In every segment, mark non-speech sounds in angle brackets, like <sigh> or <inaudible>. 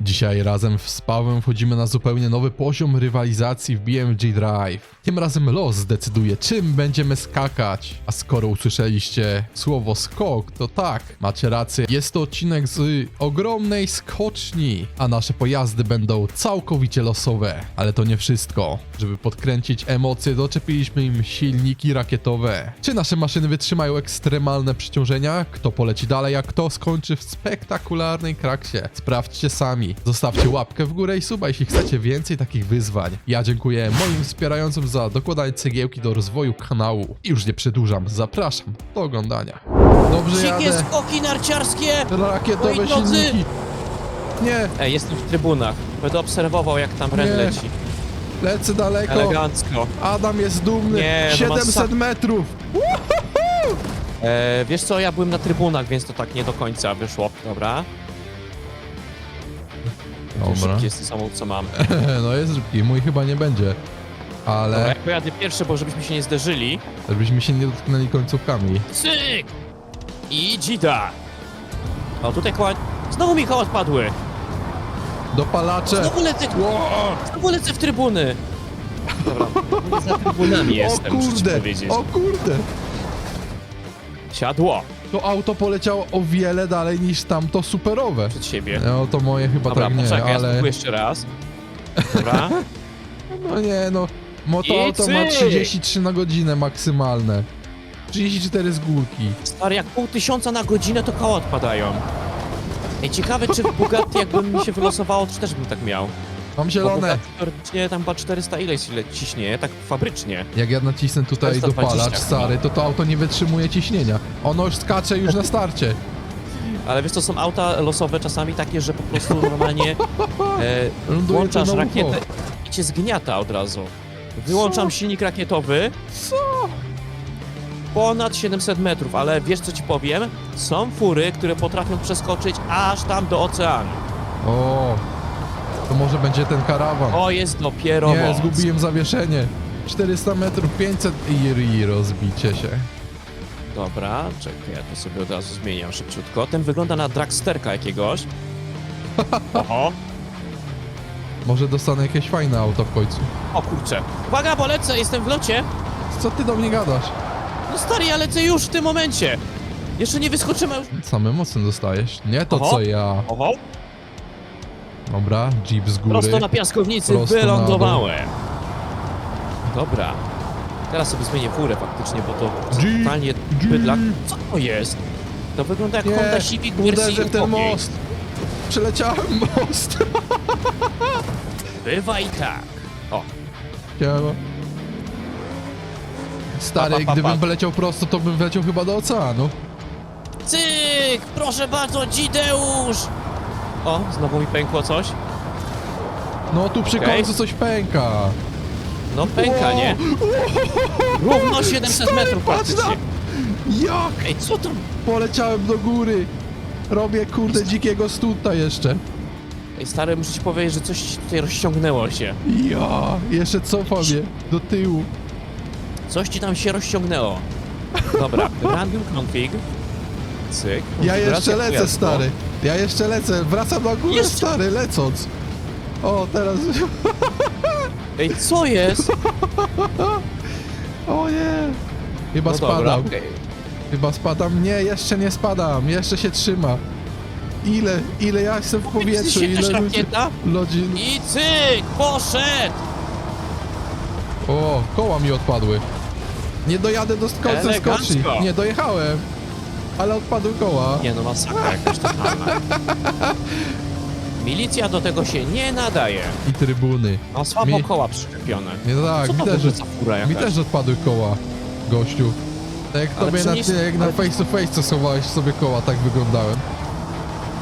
Dzisiaj razem z Pawłem wchodzimy na zupełnie nowy poziom rywalizacji w BMG Drive. Tym razem los zdecyduje, czym będziemy skakać. A skoro usłyszeliście słowo skok, to tak, macie rację. Jest to odcinek z ogromnej skoczni, a nasze pojazdy będą całkowicie losowe. Ale to nie wszystko. Żeby podkręcić emocje, doczepiliśmy im silniki rakietowe. Czy nasze maszyny wytrzymają ekstremalne przeciążenia? Kto poleci dalej, a kto skończy w spektakularnej kraksie? Sprawdźcie sami. Zostawcie łapkę w górę i suba, jeśli chcecie więcej takich wyzwań. Ja dziękuję moim wspierającym za dokładanie cegiełki do rozwoju kanału. I już nie przedłużam, zapraszam do oglądania. Dobrze Dzikie jadę. skoki narciarskie! Rakietowe Moi drodzy! silniki. Nie, Ej, jestem w trybunach. Będę obserwował, jak tam Ren leci. lecę daleko. Elegancko. Adam jest dumny. Nie, no 700 masa- metrów. E, wiesz co, ja byłem na trybunach, więc to tak nie do końca wyszło. Dobra. Dobra. Szybki jest samochód, co mam. <laughs> No jest szybki, mój chyba nie będzie. Dobra, Ale ja pojadę pierwszy, bo żebyśmy się nie zderzyli. żebyśmy się nie dotknęli końcówkami. Cyk! I dzida! O, tutaj koła... Znowu mi koła odpadły! Dopalacze. Znowu lecę, Ło! znowu lecę w trybuny! Dobra, za trybunami jestem, o kurde, o kurde. Siadło To auto poleciało o wiele dalej niż tamto superowe. przed siebie. No to moje chyba Dobra, tak nie, poczekaj, ja ale... spróbuję jeszcze raz. Dobra. <laughs> No nie no, moto auto ma cyk! 33 na godzinę maksymalne. 34 z górki. Stary, jak pół tysiąca na godzinę, to koła odpadają. Ej, ciekawe, czy w Bugatti jakby mi się wylosowało, czy też bym tak miał. Mam zielone. Bugatti teoretycznie tam chyba 400 ileś ile ciśnie, tak fabrycznie. Jak ja nacisnę tutaj 420 dopalacz chyba. stary, to to auto nie wytrzymuje ciśnienia. Ono już skacze już na starcie. Ale wiesz, to są auta losowe czasami takie, że po prostu normalnie e, <laughs> Ląduje włączasz to na rakietę i cię zgniata od razu. Wyłączam Co? silnik rakietowy. Co? Ponad 700 metrów, ale wiesz co ci powiem? Są fury, które potrafią przeskoczyć aż tam do oceanu. O, to może będzie ten karawan. O, jest dopiero Nie, moc. zgubiłem zawieszenie. 400 metrów, 500 i, i rozbicie się. Dobra, czekaj, ja to sobie od razu zmieniam szybciutko. Ten wygląda na dragsterka jakiegoś. <laughs> Oho. Może dostanę jakieś fajne auto w końcu. O kurczę. Uwaga, bo lecę, jestem w locie. Co ty do mnie gadasz? No stary, ja lecę już w tym momencie. Jeszcze nie wyskoczymy. Same mocne dostajesz. Nie to Oho. co ja. Oho. Dobra, jeep z góry. Prosto na piaskownicy Prosto wylądowałem. Dobra. Teraz sobie zmienię furę faktycznie, bo to Jeep, totalnie bydlak. Co to jest? To wygląda jak Nie, Honda Civic wersji ten most. Przeleciałem most. <laughs> Bywa i tak. O, Siema. Stary, Pa, pa, pa, gdybym pa. wyleciał prosto, to bym wleciał chyba do oceanu. cyk! Proszę bardzo, Dzideusz! O, znowu mi pękło coś. No tu przy Okej. końcu coś pęka. No pęka, nie? Równo 700 metrów patrz na- praktycznie. Jak? Ej, co tam? Poleciałem do góry. Robię kurde dzikiego stuta jeszcze. Ej, stary, muszę ci powiedzieć, że coś tutaj rozciągnęło się. Ja, jeszcze cofam je do tyłu. Coś ci tam się rozciągnęło. Dobra, <laughs> random config. Cyk. Ja jeszcze lecę, stary. Ja jeszcze lecę. Wracam na górę, Jeszcze? stary, lecąc. O, teraz... <laughs> Ej, co jest? <laughs> O nie. Chyba No dobra, spadam. okej. Chyba spadam. Nie, jeszcze nie spadam. Jeszcze się trzyma. Ile, ile ja jestem w powietrzu, Jest jakaś ile ludzi... rakieta ludzi... i cyk, poszedł! O, koła mi odpadły. Nie dojadę do końca Elegancko. skoczni. Nie dojechałem. Ale odpadły koła. Nie no, masakra jakaś totalna. Milicja do tego się nie nadaje. I trybuny. Ma słabo Mi- koła przyczepione. Nie tak, Co mi też, ogóle za fura mi jakaś? też odpadły koła, gościu. Tak jak Ale tobie na, przynieś- jak na ale- face to face co schowałeś sobie koła, tak wyglądałem.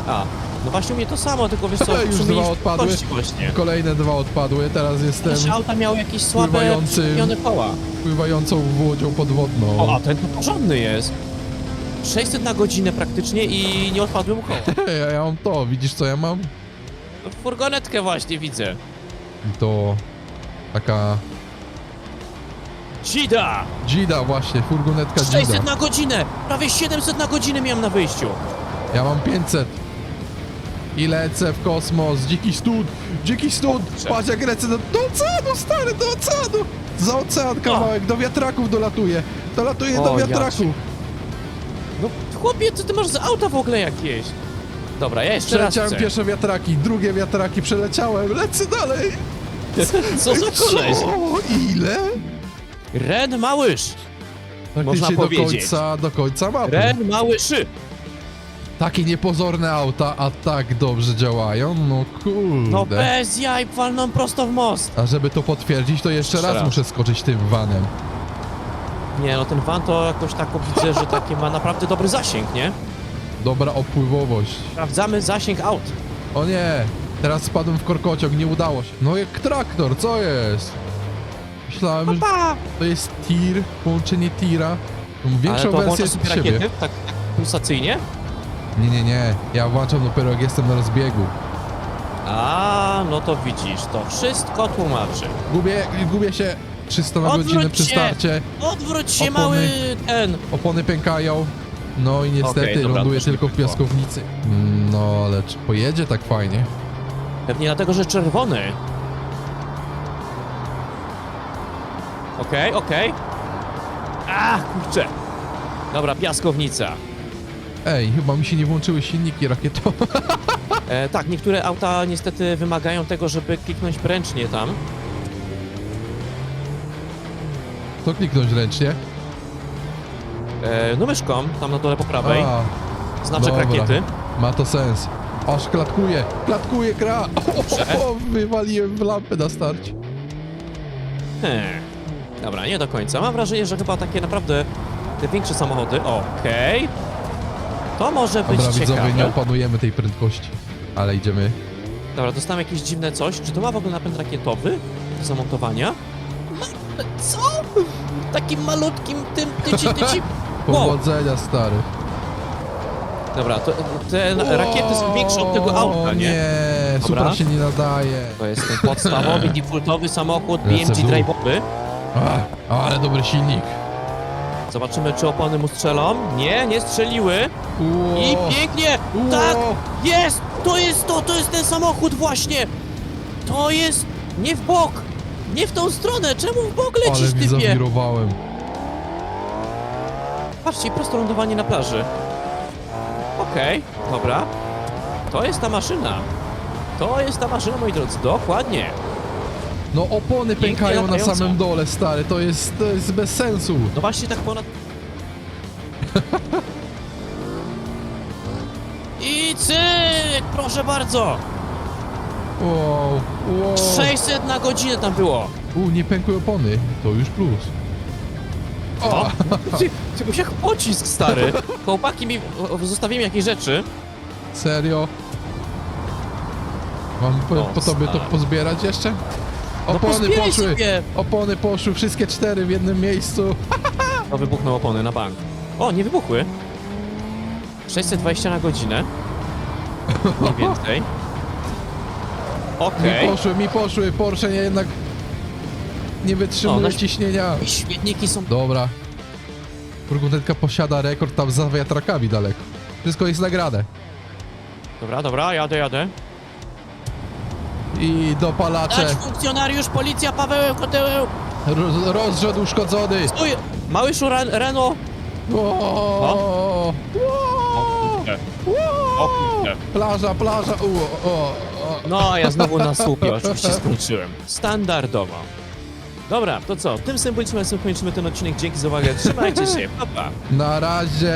A, no właśnie u mnie to samo, tylko wiesz co, <laughs> Już dwa odpadły. kości właśnie. Kolejne dwa odpadły, teraz jestem Nasze auta miały jakieś słabe, pływający- przyczepione koła. pływającą łodzią podwodną. O, a ten to porządny jest. 600 na godzinę praktycznie i nie odpadły mu koła. <laughs> ja, ja mam to, widzisz co ja mam? No, Furgonetkę właśnie widzę. I to taka Dzida! Dzida właśnie, furgonetka 600 Dzida. na godzinę! Prawie 700 na godzinę miałem na wyjściu. Ja mam 500. I lecę w kosmos. Dziki stud, dziki stud. Kurczę. Patrz jak lecę do, do oceanu, stary, do oceanu. Za ocean kawałek, do wiatraków dolatuję. Dolatuję do O, ja wiatraków. Chłopie, co ty masz za auta w ogóle jakieś? Dobra, ja jeszcze raz Przeleciałem chcę. pierwsze wiatraki, drugie wiatraki przeleciałem, lecę dalej. <laughs> Co za koleś? Co? Ile? Ren Małysz. Można Praktycznie do powiedzieć. końca, do końca mapy. Ren Małyszy. Takie niepozorne auta, a tak dobrze działają, no kurde. No bez jaj, walną prosto w most. A żeby to potwierdzić, to jeszcze Jeszcze raz raz. muszę skoczyć tym vanem. Nie no, ten van to jakoś tak widzę, że taki ma naprawdę dobry zasięg, nie? Dobra opływowość. Sprawdzamy zasięg aut. O nie, teraz spadłem w korkociąg, nie udało się. No jak traktor, co jest? Myślałem, że to jest tir, połączenie tira. Mam Większą Ale to wersję włączasz sobie siebie. rakiety? Tak, tak pulsacyjnie? Nie, nie, nie, ja włączam dopiero jak jestem na rozbiegu. A, no to widzisz, to wszystko tłumaczy. Gubię, gubię się 300 na Odwróć godzinę przy się! starcie, Odwróć się, Opony. mały ten. opony pękają. No i niestety Okej, dobra, to się tylko w piaskownicy. Mm, No ale czy pojedzie tak fajnie? Pewnie dlatego, że czerwony. Okej, okej. A, kurczę. Dobra, piaskownica. Ej, chyba mi się nie włączyły silniki rakietowe. <laughs> E, tak, niektóre auta niestety wymagają tego, żeby kliknąć ręcznie tam. To kliknąć ręcznie. E, no myszką, tam na dole po prawej. A, Znaczek dobra. rakiety. ma to sens. Aż klatkuje, klatkuje gra. O, Dobrze. o, o, wywaliłem w lampę na starcie. Hmm. Dobra, nie do końca. Mam wrażenie, że chyba takie naprawdę te większe samochody. Okej. To może być Dobra, widzowie, nie ciekawe. opanujemy tej prędkości. Ale idziemy. Dobra, dostałem jakieś dziwne coś. Czy to ma w ogóle napęd rakietowy do zamontowania? Co? Takim malutkim tym tyci tyci. <laughs> Wow. Powodzenia, stary. Dobra, to, te rakiety są większe od tego auta, O, nie? Nie, Dobra. super się nie nadaje. To jest ten podstawowy, <laughs> defaultowy samochód Lecę BMG w dół. Drive'owy. Ale dobry silnik. Zobaczymy, czy opony mu strzelą. Nie, nie strzeliły. Ło, I pięknie! ło. Tak! Jest! To jest to! To jest ten samochód właśnie! To jest... Nie w bok! Nie w tą stronę! Czemu w bok Ale lecisz, mi typie? zawirowałem. Patrzcie, prosto lądowanie na plaży. Okej, dobra. To jest ta maszyna. To jest ta maszyna, moi drodzy. Dokładnie. No opony Pięknie pękają na latająca. samym dole, stary. To jest, to jest bez sensu. No właśnie tak ponad... <laughs> I cyk! Proszę bardzo! Wow, wow. 600 na godzinę tam było. U, nie pękły opony. To już plus. O! <laughs> Ty, ty byś jak pocisk, stary. Chłopaki mi... o, Zostawimy jakieś rzeczy. serio? Mam po, O, po tobie to stary. pozbierać jeszcze? No Opony pozbieraj poszły! sobie. Opony poszły, wszystkie cztery w jednym miejscu. <laughs> No wybuchną opony na bank. O, nie wybuchły. 620 na godzinę. Mniej więcej. Okej. Mi poszły, mi poszły. Porsche nie jednak nie wytrzymuje O, no- ciśnienia. I Śmietniki są... Dobra. Furgonetka posiada rekord tam za wiatrakami daleko. Wszystko jest nagrane. Dobra, dobra, jadę, jadę. I dopalacze. Dać funkcjonariusz, policja, Paweł, koteł! Roz, rozrzut uszkodzony. Stój! Mały szuran, Reno! O. O. Plaża, plaża. U, o, o. No, a ja znowu na słupie oczywiście skończyłem. Standardowo. Dobra, to co? Tym symbolicznym kończymy ten odcinek. Dzięki za uwagę. Trzymajcie się. Pa, pa. Na razie.